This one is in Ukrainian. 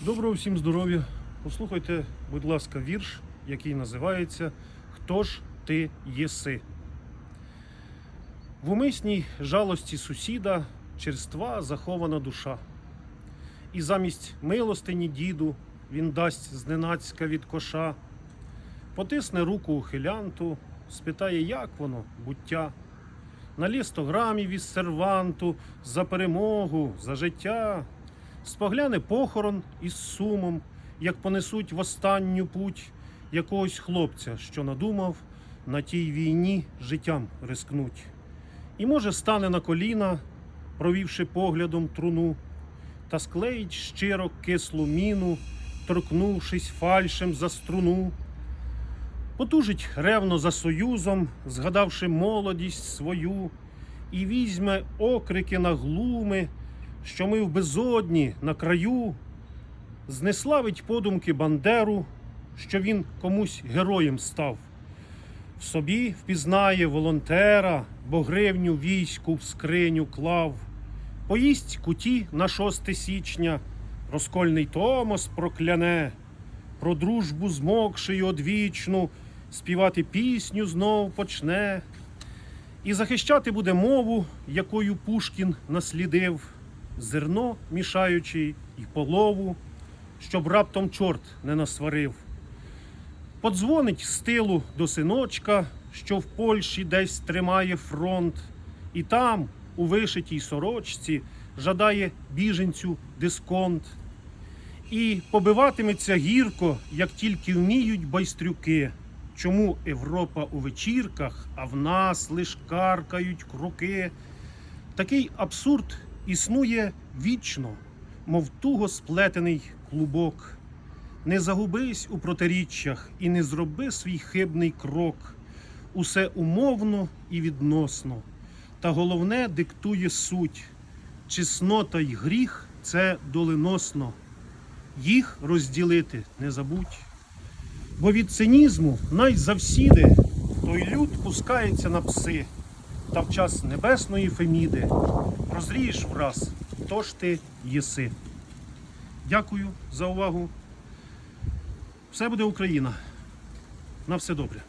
Доброго всім здоров'я. Послухайте, будь ласка, вірш, який називається Хто ж ти єси? В умисній жалості сусіда черства захована душа. І замість милостині діду він дасть зненацька від коша, потисне руку ухилянту, спитає, як воно, буття. Налє сто грамів із серванту за перемогу, за життя. Спогляне похорон із сумом, як понесуть в останню путь якогось хлопця, що надумав на тій війні життям рискнуть. І може стане на коліна, провівши поглядом труну, та склеїть щиро кислу міну, торкнувшись фальшем за струну. Потужить ревно за союзом, згадавши молодість свою, і візьме окрики на глуми, що ми в безодні на краю, знеславить подумки Бандеру, що він комусь героєм став. В собі впізнає волонтера, бо гривню війську в скриню клав. Поїсть куті на 6 січня, розкольний Томос прокляне, про дружбу змокши й одвічну, співати пісню знов почне. І захищати буде мову, якою Пушкін наслідив, зерно мішаючи й полову, щоб раптом чорт не насварив. Подзвонить з тилу до синочка, що в Польщі десь тримає фронт, і там, у вишитій сорочці, жадає біженцю дисконт. І побиватиметься гірко, як тільки вміють байстрюки. Чому Європа у вечірках, а в нас лиш каркають кроки? Такий абсурд існує вічно, мов туго сплетений клубок. Не загубись у протиріччях і не зроби свій хибний крок. Усе умовно і відносно. Та головне диктує суть. Чеснота й гріх це доленосно. Їх розділити не забудь. Бо від цинізму найзавсіди той люд пускається на пси, та в час небесної Феміди прозрієш враз, хто ж ти єси. Дякую за увагу. Все буде Україна. На все добре.